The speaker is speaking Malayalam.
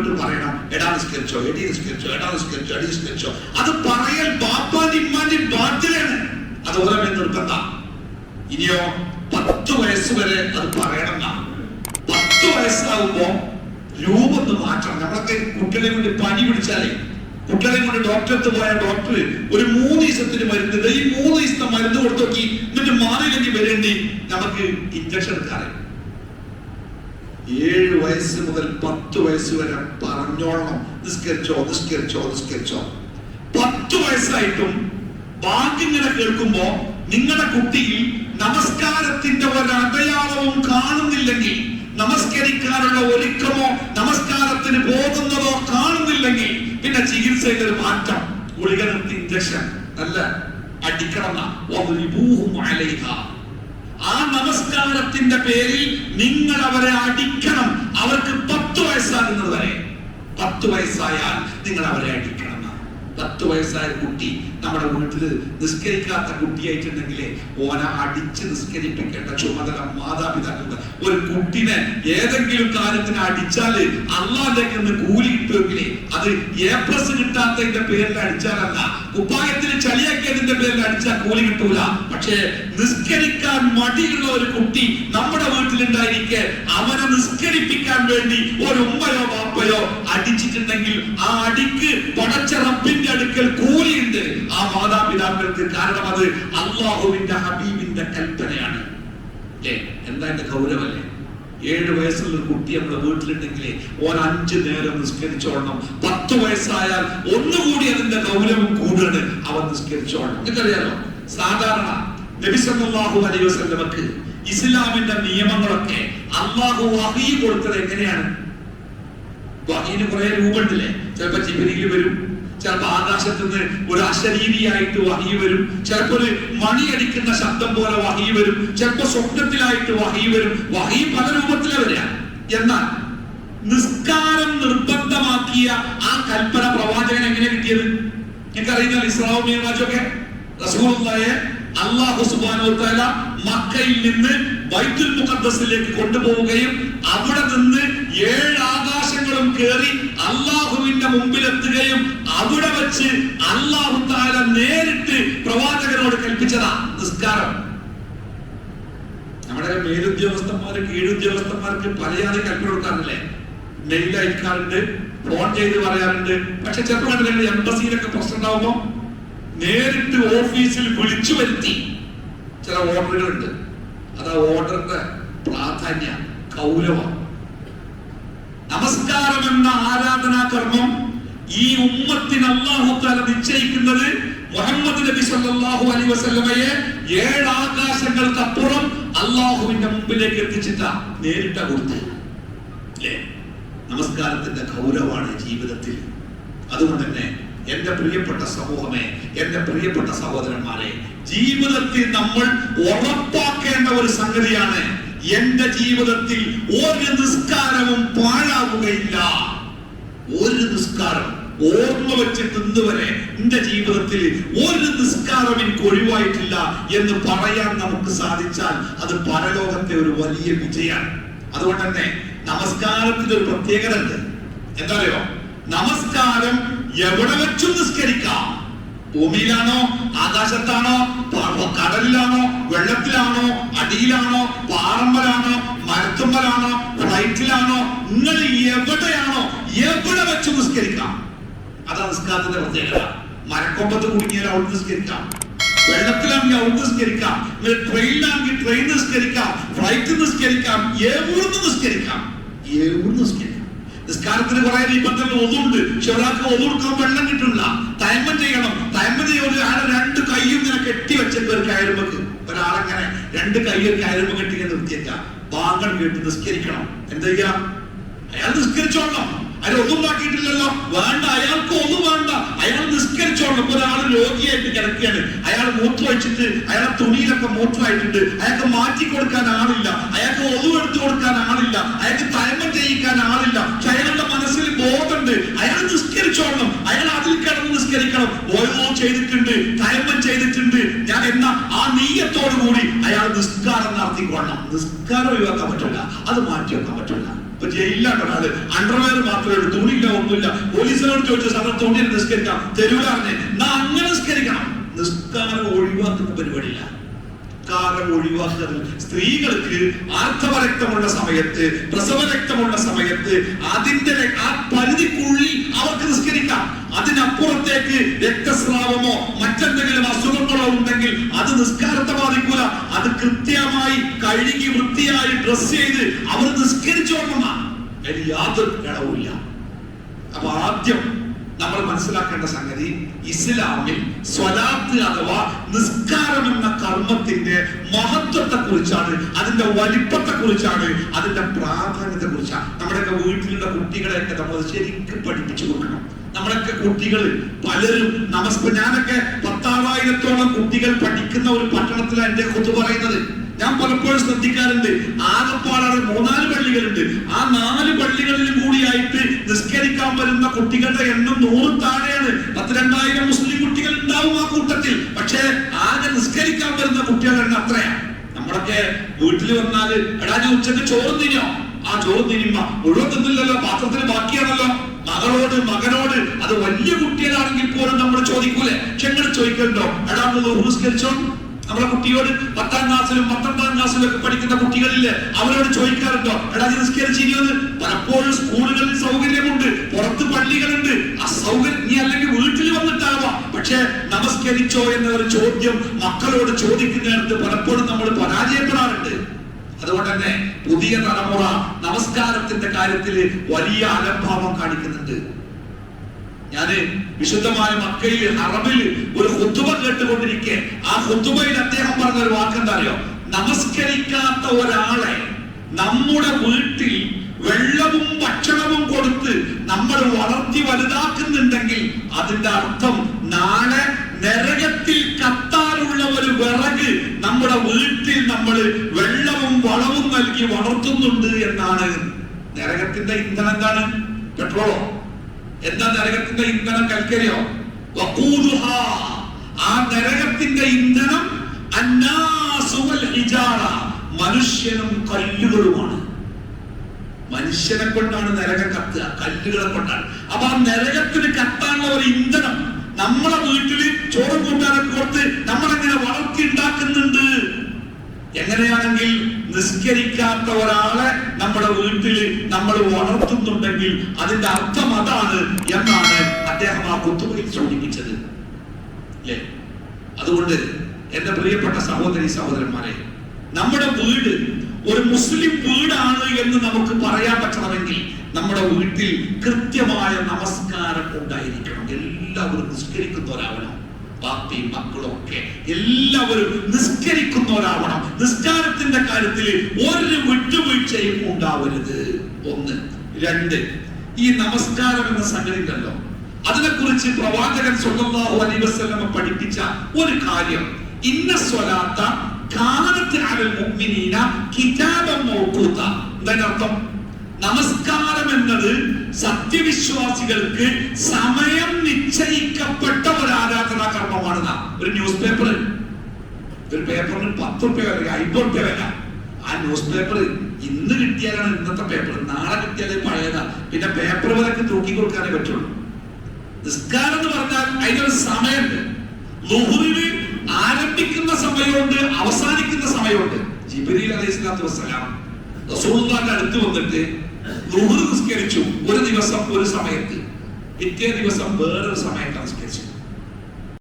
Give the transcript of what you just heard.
വീട്ടിൽ പറയണം. എടാ നിസ്കരിച്ചോ എടി നിസ്കരിച്ചോ എടാ നിസ്കരിച്ചോ എടി നിസ്കരിച്ചോ. അത് പറയൽ ബാപ്പാന്റെ ഇമ്മാന്റെ ബാധ്യതയാണ്. അത് ഓരോ നിർബന്ധ ഇനിയോ പത്ത് വയസ്സ് വരെ അത് പറയണം. പത്ത് വയസ്സാകുമ്പോ രൂപം മാറ്റണം. നമ്മളൊക്കെ കുട്ടികളെ കൊണ്ട് പനി പിടിച്ചാലേ കുട്ടികളെ കൊണ്ട് ഡോക്ടറെടുത്ത് പോയ ഡോക്ടർ ഒരു മൂന്ന് ദിവസത്തിന് മരുന്ന് ഈ മൂന്ന് ദിവസത്തെ മരുന്ന് കൊടുത്തു നോക്കി എന്നിട്ട് മാറിയില്ലെങ്കിൽ വരേണ്ടി നമുക്ക് ഇഞ്ചക്ഷൻ എടുക്കാറ്. ഏഴ് വയസ്സ് മുതൽ പത്ത് വയസ്സ് വരെ പറഞ്ഞോളണം. നിസ്കരിച്ചോ നിസ്കരിച്ചോ നിസ്കരിച്ചോ പത്ത് വയസ്സായിട്ടും ബാക്കിങ്ങനെ കേൾക്കുമ്പോ നിങ്ങളുടെ കുട്ടിയിൽ നമസ്കാരത്തിന്റെ ഒരു അടയാളവും കാണുന്നില്ലെങ്കിൽ നമസ്കരിക്കാനുള്ള ഒരുക്കമോ നമസ്കാരത്തിന് പോകുന്നതോ കാണുന്നില്ലെങ്കിൽ പിന്നെ ചികിത്സയിൽ ഒരു മാറ്റം. ഗുളിക നിർത്തി ഇഞ്ചക്ഷൻ അല്ല അടിക്കണം. ആ നമസ്കാരത്തിന്റെ പേരിൽ നിങ്ങൾ അവരെ അടിക്കണം. അവർക്ക് പത്ത് വയസ്സാകുന്നത് വരെ. പത്ത് വയസ്സായാൽ നിങ്ങൾ അവരെ അടിക്കണം. പത്ത് വയസ്സായ കുട്ടി നമ്മുടെ വീട്ടിൽ നിസ്കരിക്കാത്ത കുട്ടിയായിട്ടുണ്ടെങ്കിൽ ഓനെ അടിച്ച് നിസ്കരിപ്പിക്കേണ്ട ചുമതല മാതാപിതാക്കൾക്ക് ഒരു കുട്ടിനെ ഏതെങ്കിലും കാര്യത്തിന് അടിച്ചാൽ നിന്ന് കൂലി കിട്ടുമെങ്കിലേ അത് എ പ്ലസ് കിട്ടാത്തതിന്റെ പേരിൽ അടിച്ചാലല്ല. കുപ്പായത്തിന് ചളിയാക്കിയതിന്റെ പേരിൽ അടിച്ചാൽ കൂലി കിട്ടൂല. പക്ഷേ നിസ്കരിക്കാൻ മടിയുള്ള ഒരു കുട്ടി നമ്മുടെ വീട്ടിലുണ്ടായിരിക്കെ അവനെ നിസ്കരിപ്പിക്കാൻ വേണ്ടി ഒരു ഉമ്മയോ ബാപ്പയോ അടിച്ചിട്ടുണ്ടെങ്കിൽ ആ അടിക്ക് പടച്ച റബ്ബിന്റെ അടുക്കൽ കൂലിയുണ്ട്. ആ മാതാപിതാക്കൾക്ക് കാരണം അത് അള്ളാഹുവിന്റെ ഹബീബിന്റെ കൽപ്പനയാണ്. എന്താ എന്റെ ഗൗരവല്ലേ ഏഴ് വയസ്സുള്ള ഒരു കുട്ടി നമ്മുടെ വീട്ടിലുണ്ടെങ്കിൽ ഓൻ അഞ്ചു നേരം നിസ്കരിച്ചോളണം പത്ത് വയസ്സായാൽ ഒന്നുകൂടി അതിന്റെ ഗൗരവം കൂടുകയാണ് അവൻ നിസ്കരിച്ചോളണം നിങ്ങൾക്കറിയാലോ? സാധാരണ നബി സല്ലല്ലാഹു അലൈഹി വസല്ലമക്ക് ഇസ്ലാമിന്റെ നിയമങ്ങളൊക്കെ അള്ളാഹു വഹീ കൊടുത്തത് എങ്ങനെയാണ്? വഹീന് കുറെ രൂപമുണ്ടല്ലേ? ചിലപ്പോ ജിബിരിയിൽ വരും. ചിലപ്പോ ആകാശത്ത് നിന്ന് ഒരു അശരീരിയായിട്ട് വഹി വരും. ചിലപ്പോ ഒരു മണി അടിക്കുന്ന ശബ്ദം പോലെ വഹി വരും. ചിലപ്പോ സ്വപ്നത്തിലായിട്ട് വഹി വരും. വഹി പല രൂപത്തിലെ വരിക. എന്നാൽ നിസ്കാരം നിർബന്ധമാക്കിയ ആ കൽപ്പന പ്രവാചകൻ എങ്ങനെ കിട്ടിയത്? എനിക്കറിയുന്ന ഇസ്ലാം മീറാജൊക്കെ റസൂലുള്ളാഹിയെ അല്ലാഹു സുബ്ഹാനഹു വതആല മക്കയിൽ നിന്ന് വൈദ്യുൽ മുഖദ്സിലേക്ക് കൊണ്ടുപോവുകയും അവിടെ നിന്ന് ഏഴ് ആകാശങ്ങളും കയറി അള്ളാഹുവിന്റെ മുമ്പിലെത്തുകയും അവിടെ വെച്ച് അള്ളാഹു താല നേരിട്ട് പ്രവാചകനോട് കൽപ്പിച്ചതാ നിസ്കാരം. നമ്മുടെ മേലുദ്യോഗസ്ഥന്മാര് കീഴുദ്യോഗസ്ഥന്മാർക്ക് പലയാതെ കൽപ്പന കൊടുക്കാറില്ലേ? മെയിൽ അയക്കാറുണ്ട് ഫോൺ ചെയ്ത് പറയാറുണ്ട്. പക്ഷെ ചെറുപ്പം എംബസിയിലൊക്കെ പ്രശ്നം ഉണ്ടാവുമ്പോ നേരിട്ട് ഓഫീസിൽ വിളിച്ചു വരുത്തി ചില ഓർഡറുകളുണ്ട്. അത് ആ ഓർഡറിന്റെ പ്രാധാന്യ കൗരവം. നമസ്കാരം എന്ന ആരാധനാ കർമ്മം? ഈ ഉമ്മത്തിന് അള്ളാഹു താല നിശ്ചയിക്കുന്നത് മുഹമ്മദ് നബി സല്ലല്ലാഹു അലൈഹി വസല്ലമയെ ഏഴ് ആകാശങ്ങൾക്കപ്പുറം അള്ളാഹുവിന്റെ മുമ്പിലേക്ക് എത്തിച്ചിട്ട നേരിട്ട കൊടുത്ത നമസ്കാരത്തിന്റെ ഗൗരവമാണ് ജീവിതത്തിൽ. അതുകൊണ്ട് തന്നെ എന്റെ പ്രിയപ്പെട്ട സമൂഹമേ എന്റെ പ്രിയപ്പെട്ട സഹോദരന്മാരെ ജീവിതത്തിൽ നമ്മൾ ഉറപ്പാക്കേണ്ട ഒരു സംഗതിയാണ് എന്റെ ജീവിതത്തിൽ ഒരു നിസ്കാരവും പാഴാവുകയില്ല. ഒരു നിസ്കാരം ഓർമ്മ വെച്ചിട്ട് ഇന്ന് വരെ എന്റെ ജീവിതത്തിൽ ഒരു നിസ്കാരം എനിക്ക് ഒഴിവായിട്ടില്ല എന്ന് പറയാൻ നമുക്ക് സാധിച്ചാൽ അത് പരലോകത്തെ ഒരു വലിയ വിജയമാണ്. അതുകൊണ്ട് തന്നെ നമസ്കാരത്തിന്റെ ഒരു പ്രത്യേകത ഉണ്ട്. എന്താറിയോ നമസ്കാരം എവിടെ വെച്ചും നിസ്കരിക്കാം. ഭൂമിയിലാണോ? ആകാശത്താണോ? കടലിലാണോ? വെള്ളത്തിലാണോ? അടിയിലാണോ? പാറമ്പലാണോ മരത്തുമ്പലാണോ ഫ്ലൈറ്റിലാണോ? നിങ്ങൾ എവിടെയാണോ? എവിടെ വെച്ച് നിസ്കരിക്കാം. അതാ നിസ്കാരത്തിന്റെ പ്രത്യേകത. മരക്കൊമ്പത്ത് കുടുങ്ങിയാൽ അവിടെ നിസ്കരിക്കാം. വെള്ളത്തിലാണെങ്കിൽ അവിടെ നിസ്കരിക്കാം. ട്രെയിനിലാണെങ്കിൽ ട്രെയിൻ നിസ്കരിക്കാം. ഫ്ലൈറ്റ് നിസ്കരിക്കാം. എവിടുന്ന് നിസ്കരിക്കാം. എവിടുന്ന് നിസ്കരിക്കാം. നിസ്കാരത്തിന് കുറെ നിബന്ധനകൾ ഒന്നുണ്ട്. പക്ഷെ ഒരാൾക്ക് ഒന്നുകൊടുക്കാൻ വെള്ളം കിട്ടില്ല തയമ്മ ചെയ്യണം. തയമ്മ ചെയ്യുമ്പോൾ ആടെ രണ്ട് കൈയും ഇങ്ങനെ കെട്ടി വെച്ചിട്ട് ഒരു കയറുമ്പക്ക് ഒരാളെങ്ങനെ രണ്ട് കൈയും കയറുമ്പോ കെട്ടി നിർത്തിയേക്കാം. ബാങ്കൺ കേട്ട് നിസ്കരിക്കണം. എന്താ ചെയ്യാം? അയാൾ നിസ്കരിച്ചോളണം. അയാൾ ഒന്നും ഉണ്ടാക്കിയിട്ടില്ലല്ലോ വേണ്ട അയാൾക്ക് ഒന്നും വേണ്ട. അയാൾ നിസ്കരിച്ചോളണം ഇപ്പൊ ഒരാൾ രോഗിയായിട്ട് കിടക്കുകയാണ്. അയാൾ മൂത്ര വെച്ചിട്ട് അയാളെ തുണിയിലൊക്കെ മൂത്രമായിട്ടുണ്ട് അയാൾക്ക് മാറ്റി കൊടുക്കാൻ ആളില്ല. അയാൾക്ക് ഒന്നും എടുത്തു കൊടുക്കാൻ ആളില്ല. അയാൾക്ക് തയമം ചെയ്യിക്കാൻ ആളില്ല. പക്ഷെ അയാളുടെ മനസ്സിൽ ബോധമുണ്ട്. അയാൾ നിസ്കരിച്ചോളണം. അയാൾ അതിൽ കിടന്ന് നിസ്കരിക്കണം. ഓരോ ചെയ്തിട്ടുണ്ട് തയമം ചെയ്തിട്ടുണ്ട്. ഞാൻ എന്ന ആ നീയത്തോടു കൂടി അയാൾ നിസ്കാരം നടത്തിക്കൊള്ളണം. നിസ്കാരം ഒഴിവാക്കാൻ പറ്റില്ല. അത് മാറ്റി വെക്കാൻ പറ്റില്ല. ജയിലിലാണ് ഒരാൾ. അണ്ടർവെയർ മാത്രമേ ഉള്ളൂ തുണിയില്ല ഒന്നുമില്ല. പോലീസിനോട് ചോദിച്ചു സാറിന് തുണിയിൽ നിസ്കരിക്കാം. തെരുവിലാണെ എന്നാ അങ്ങനെ നിസ്കരിക്കണം. നിസ്കാരം ഒഴിവാക്കുന്ന പരിപാടിയില്ല. നിസ്കാരം ഒഴിവാക്കുന്നത് സ്ത്രീകൾക്ക് ആർത്തവരക്തമുള്ള സമയത്ത് പ്രസവരക്തമുള്ള സമയത്ത് അതിന്റെ ആ പരിധിക്കുള്ളിൽ അവർക്ക് നിസ്കരിക്കാം. അതിനപ്പുറത്തേക്ക് രക്തസ്രാവമോ മറ്റെന്തെങ്കിലും അസുഖങ്ങളോ ഉണ്ടെങ്കിൽ അത് നിസ്കാരത്തെ ബാധിക്കൂല. അത് കൃത്യമായി കഴുകി വൃത്തിയായി ഡ്രസ് ചെയ്ത് അവർ അതിൽ യാതൊരു ഇടവുമില്ല അപ്പൊ ആദ്യം നമ്മൾ മനസ്സിലാക്കേണ്ട സംഗതി ഇസ്ലാമിൽ സ്വലാത്ത് അഥവാ നിസ്കാരം എന്ന കർമ്മത്തിന്റെ മഹത്വത്തെ കുറിച്ചാണ് അതിന്റെ വലിപ്പത്തെ കുറിച്ചാണ് അതിന്റെ പ്രാധാന്യത്തെ കുറിച്ചാണ് നമ്മുടെയൊക്കെ വീട്ടിലുള്ള കുട്ടികളെയൊക്കെ നമ്മൾ ശരിക്കും പഠിപ്പിച്ചു കൊടുക്കണം. നമ്മളൊക്കെ കുട്ടികൾ പലരും നമസ്കാരം ഞാനൊക്കെ പത്താറായിരത്തോളം കുട്ടികൾ പഠിക്കുന്ന ഒരു പട്ടണത്തിലാണ് എന്റെ കുത്തു പറയുന്നത്. ഞാൻ പലപ്പോഴും ശ്രദ്ധിക്കാറുണ്ട്. ആകപ്പാടാണ് മൂന്നാൽ പള്ളികളുണ്ട്. ആ നാല് പള്ളികളിലും കൂടിയായിട്ട് നിസ്കരിക്കാൻ വരുന്ന കുട്ടികളുടെ എണ്ണം നൂറ് താഴെയാണ്. പത്ത് രണ്ടായിരം മുസ്ലിം കുട്ടികൾ ഉണ്ടാവും ആ കൂട്ടത്തിൽ. പക്ഷേ ആകെ നിസ്കരിക്കാൻ വരുന്ന കുട്ടികളുടെ എണ്ണം അത്രയാ. നമ്മളൊക്കെ വീട്ടിൽ വന്നാൽ എടാ ഞാൻ ഉച്ചയ്ക്ക് ചോറ് തിന്നോ? ആ ചോറ് തിന്നുമ്പ മുഴുവൻ തിന്നില്ലല്ലോ പാത്രത്തിന് ബാക്കിയാണല്ലോ. മകളോട് മകനോട് അത് വലിയ കുട്ടികളാണെങ്കിൽ പോലും നമ്മൾ ചോദിക്കൂലേ? ചെങ്ങൾ ചോദിക്കണ്ടോ എടാ നിസ്കരിച്ചോ? നമ്മളെ കുട്ടിയോട് പത്താം ക്ലാസ്സിലും പത്തൊമ്പതാം ക്ലാസ്സിലും ഒക്കെ പഠിക്കുന്ന കുട്ടികളില്ലേ അവരോട് ചോദിക്കാറുണ്ടോ എടാ നീ നിസ്കരിച്ചിരിക്കുന്നത് പലപ്പോഴും സ്കൂളുകളിൽ സൗകര്യമുണ്ട് പുറത്ത് പള്ളികളുണ്ട് ആ സൗകര്യം നീ അല്ലെങ്കിൽ വീട്ടിൽ വന്നിട്ടാവാം. പക്ഷേ നമസ്കരിച്ചോ എന്ന ഒരു ചോദ്യം മക്കളോട് ചോദിക്കുന്നിടത്ത് പലപ്പോഴും നമ്മൾ പരാജയപ്പെടാറുണ്ട്. അതുകൊണ്ട് തന്നെ പുതിയ തലമുറ നമസ്കാരത്തിന്റെ കാര്യത്തിൽ വലിയ അലംഭാവം കാണിക്കുന്നുണ്ട്. ഞാൻ വിശുദ്ധമായ മക്കയിൽ അറബിൽ ഒരു ഹുത്തുബ കേട്ടുകൊണ്ടിരിക്കെ. ആ ഹുത്തുബയിൽ അദ്ദേഹം പറഞ്ഞ ഒരു വാക്കെന്താ അറിയോ നമസ്കരിക്കാത്ത ഒരാളെ നമ്മുടെ വീട്ടിൽ വെള്ളവും ഭക്ഷണവും കൊടുത്ത് നമ്മൾ വളർത്തി വലുതാക്കുന്നുണ്ടെങ്കിൽ അതിന്റെ അർത്ഥം നാളെ നരകത്തിൽ കത്താനുള്ള ഒരു വിറക് നമ്മുടെ വീട്ടിൽ നമ്മൾ വെള്ളവും വളവും നൽകി വളർത്തുന്നുണ്ട് എന്നാണ്. നരകത്തിന്റെ ഇന്ധനം എന്താണ്? പെട്രോളോ? എന്താ നരകത്തിന്റെ ഇന്ധനം കൽക്കരിയോ. ആ നരകത്തിന്റെ ഇന്ധനം. മനുഷ്യനും കല്ലുകളുമാണ് മനുഷ്യനെ കൊണ്ടാണ് നരകം കത്തുക കല്ലുകളെ കൊണ്ടാണ് അപ്പൊ ആ നരകത്തിന് കത്താനുള്ള ഒരു ഇന്ധനം നമ്മളെ വീട്ടിൽ ചോറ് കൂട്ടാനൊക്കെ കൊടുത്ത് നമ്മളെങ്ങനെ വളർത്തി ഉണ്ടാക്കുന്നുണ്ട് എങ്ങനെയാണെങ്കിൽ നിസ്കരിക്കാത്ത ഒരാളെ നമ്മുടെ വീട്ടിൽ നമ്മൾ വളർത്തുന്നുണ്ടെങ്കിൽ അതിന്റെ അർത്ഥം അതാണ് എന്നാണ് അദ്ദേഹം ആ കുത്തുബയിൽ സൂചിപ്പിച്ചത്. അല്ലേ? അതുകൊണ്ട് എന്റെ പ്രിയപ്പെട്ട സഹോദരി സഹോദരന്മാരെ നമ്മുടെ വീട് ഒരു മുസ്ലിം വീടാണ് എന്ന് നമുക്ക് പറയാൻ പറ്റണമെങ്കിൽ നമ്മുടെ വീട്ടിൽ കൃത്യമായ നമസ്കാരം ഉണ്ടായിരിക്കണം. എല്ലാവരും നിസ്കരിക്കുന്നവരാവണം ബാപ്പയും മക്കളും ഒക്കെ എല്ലാവരും നിസ്കരിക്കുന്നവരാവണം നിസ്കാരത്തിന്റെ കാര്യത്തിൽ ഒരു വിട്ടുവീഴ്ചയും ഉണ്ടാവരുത്. ഒന്ന്. രണ്ട്. ഈ നമസ്കാരം എന്ന സംഗതി ഉണ്ടല്ലോ. അതിനെക്കുറിച്ച് പ്രവാചകൻ സ്വന്തമാഹു അലൈഹി വസല്ലമ പഠിപ്പിച്ച ഒരു കാര്യം. ഇന്ന സ്വലാത്ത മുഅ്മിനീന കിതാബൻ മൗഖൂത. എന്താണ് അർത്ഥം നമസ്കാരം എന്നത് സത്യവിശ്വാസികൾക്ക് സമയം നിശ്ചയിക്കപ്പെട്ട ഒരു ആരാധനാ കർമ്മമാണ് ഒരു ന്യൂസ് പേപ്പർ ഒരു പേപ്പറിന് പത്ത് റുപ്യ വില അയ്പത് റുപ്യ വില. ആ ന്യൂസ് പേപ്പർ ഇന്ന് കിട്ടിയാലാണ് ഇന്നത്തെ പേപ്പർ നാളെ കിട്ടിയാലേ പഴയതാ. പിന്നെ പേപ്പർ വിലക്ക് തൂക്കി കൊടുക്കാനേ പറ്റുള്ളൂ. നിസ്കാരം എന്ന് പറഞ്ഞാൽ അതിനൊരു സമയമുണ്ട്. ലോഹുവിന് ആരംഭിക്കുന്ന സമയമുണ്ട് അവസാനിക്കുന്ന സമയമുണ്ട്. ജിബ്രീൽ അലൈഹി സ്വലാത്തു വസ്സലാം റസൂലുള്ളാഹിന്റെ അടുത്ത് വന്നിട്ട് നിസ്കരിച്ചു. ഒരു ദിവസം ഒരു സമയത്ത്. പിറ്റേ ദിവസം വേറൊരു സമയത്ത്